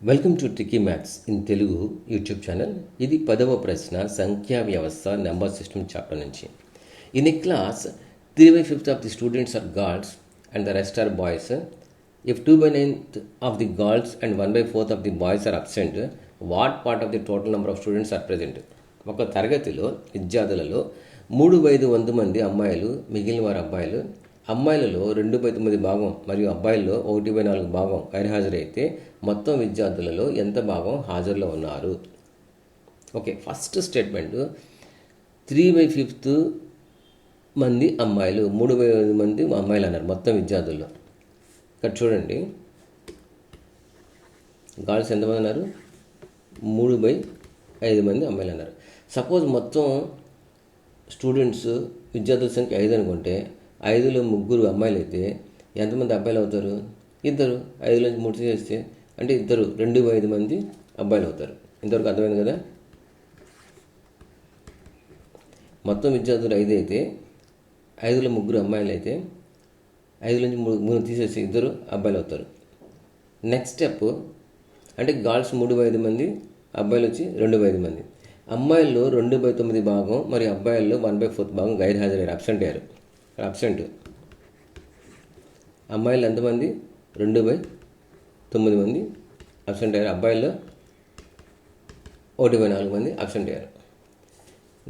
Welcome to tricky maths in Telugu YouTube channel ఇది పదవ ప్రశ్న సంఖ్యా వ్యవస్థ నెంబర్ సిస్టమ్ చాప్టర్ నుంచి. In a class three by fifth of the students are girls and the rest are boys if two by ninth of the girls and one by fourth of the boys are absent what part of the total number of students are present ఒక తరగతిలో విద్యార్థులలో మూడు ఐదు వంద మంది అమ్మాయిలు మిగిలిన వారు అబ్బాయిలు అమ్మాయిలలో రెండు బై తొమ్మిది భాగం మరియు అబ్బాయిల్లో ఒకటి బై నాలుగు భాగం గైర్హాజరైతే మొత్తం విద్యార్థులలో ఎంత భాగం హాజరులో ఉన్నారు? Okay first statement. Three by fifth మంది అమ్మాయిలు మూడు బై ఐదు మంది అమ్మాయిలు అన్నారు మొత్తం విద్యార్థుల్లో. ఇక్కడ చూడండి. గర్ల్స్ ఎంతమంది అన్నారు మూడు బై ఐదు మంది అమ్మాయిలు అన్నారు. సపోజ్ మొత్తం స్టూడెంట్స్ విద్యార్థుల సంఖ్య ఐదు అనుకుంటే ఐదులో ముగ్గురు అమ్మాయిలు అయితే ఎంతమంది అబ్బాయిలు అవుతారు? ఇద్దరు. ఐదులోంచి మూడు చేస్తే అంటే ఇద్దరు. రెండు ఐదు మంది అబ్బాయిలు అవుతారు. ఇంతవరకు అర్థమైంది కదా? మొత్తం విద్యార్థులు ఐదు అయితే ఐదులో ముగ్గురు అమ్మాయిలు అయితే ఐదు నుంచి మూడు మూడు తీసేసి ఇద్దరు అబ్బాయిలు అవుతారు. నెక్స్ట్ స్టెప్ అంటే గర్ల్స్ మూడు బై ఐదు మంది అబ్బాయిలు వచ్చి రెండు బై ఐదు మంది. అమ్మాయిల్లో రెండు బై తొమ్మిది భాగం మరియు అబ్బాయిల్లో వన్ బై ఫోర్త్ భాగం గైర్ హాజరయ్యారు అబ్సెంట్ అయ్యారు. అబ్సెంట్ అమ్మాయిలు ఎంతమంది? రెండు బై తొమ్మిది మంది. అబ్సెంట్ అయ్యారు. అబ్బాయిల్లో ఒకటి బై నాలుగు మంది. అబ్సెంట్ అయ్యారు.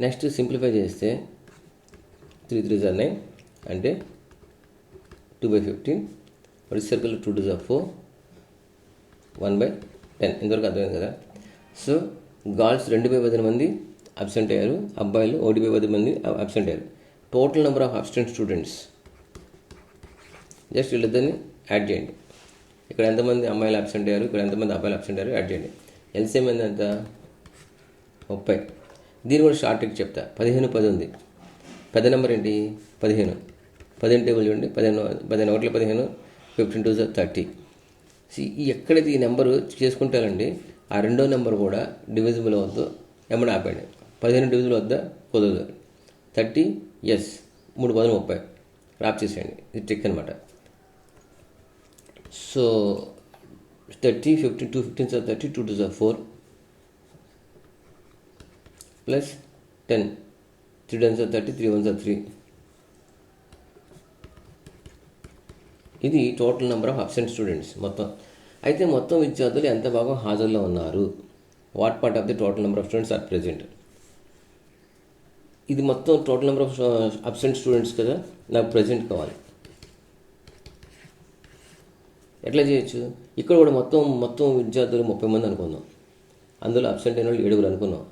నెక్స్ట్ సింప్లిఫై చేస్తే త్రీ త్రీ జార్ నైన్ అంటే టూ బై ఫిఫ్టీన్ మరి circle two two are four one by ten ఇంతవరకు అర్థమైంది కదా? సో గర్ల్స్ రెండు బై పది మంది. అబ్సెంట్ అయ్యారు. అబ్బాయిలు ఒకటి బై పది మంది. అబ్సెంట్ అయ్యారు. Total number of absent students just వీళ్ళిద్దరిని యాడ్ చేయండి. ఇక్కడ ఎంతమంది అమ్మాయిలు అబ్సెంట్ అయ్యారు? ఇక్కడ ఎంతమంది అబ్బాయిలు అబ్సెంట్ అయ్యారు? యాడ్ చేయండి. ఎల్సీఎం ఏంది ఎంత ముప్పై. దీని కూడా షార్ట్ ట్రిక్ చెప్తా. పదిహేను పది ఉంది. పెద్ద నెంబర్ ఏంటి? పదిహేను. పదిహేను టేబుల్ చూడండి. పదిహేను పదిహేను. ఒకటి పదిహేను ఫిఫ్టీన్ టూ థర్టీ ఎక్కడైతే ఈ నెంబరు చేసుకుంటారండి ఆ రెండో నెంబర్ కూడా డివిజిబుల్ అవద్దు ఏమన్నా ఆపండి పదిహేను డివిజిబుల్ వద్దా? కుదరదు. థర్టీ ఎస్ మూడు పదులు ముప్పై. ర్యాప్ చేసేయండి. ఇది ట్రిక్ అనమాట so thirty fifteen two fifteen are thirty two two are four plus ten three ten are thirty three one are three ఇది total number of absent students మొత్తం. అయితే మొత్తం విద్యార్థులు ఎంత భాగం హాజరులో ఉన్నారు? What part of the total number of students are present ఇది మొత్తం total number of absent students కదా నాకు ప్రెజెంట్ కావాలి. ఎట్లా చేయొచ్చు? ఇక్కడ కూడా మొత్తం మొత్తం విద్యార్థులు ముప్పై మంది అనుకుందాం. అందులో అబ్సెంట్ అయిన వాళ్ళు ఏడుగురు అనుకున్నాం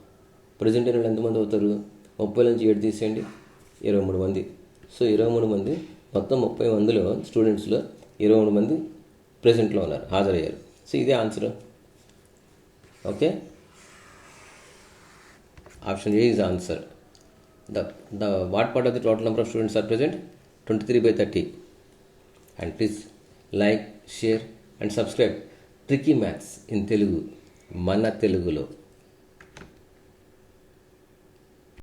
ప్రజెంట్ అయిన వాళ్ళు ఎంతమంది అవుతారు? ముప్పై నుంచి ఏడు తీసేయండి. ఇరవై మూడు మంది. సో ఇరవై మూడు మంది మొత్తం ముప్పై మందిలో స్టూడెంట్స్లో ఇరవై మూడు మంది ప్రెజెంట్లో ఉన్నారు హాజరయ్యారు. సో ఇదే answer okay option A is answer the the what part of the total number of students are present twenty three by thirty and please like share and subscribe tricky maths in Telugu మన తెలుగులో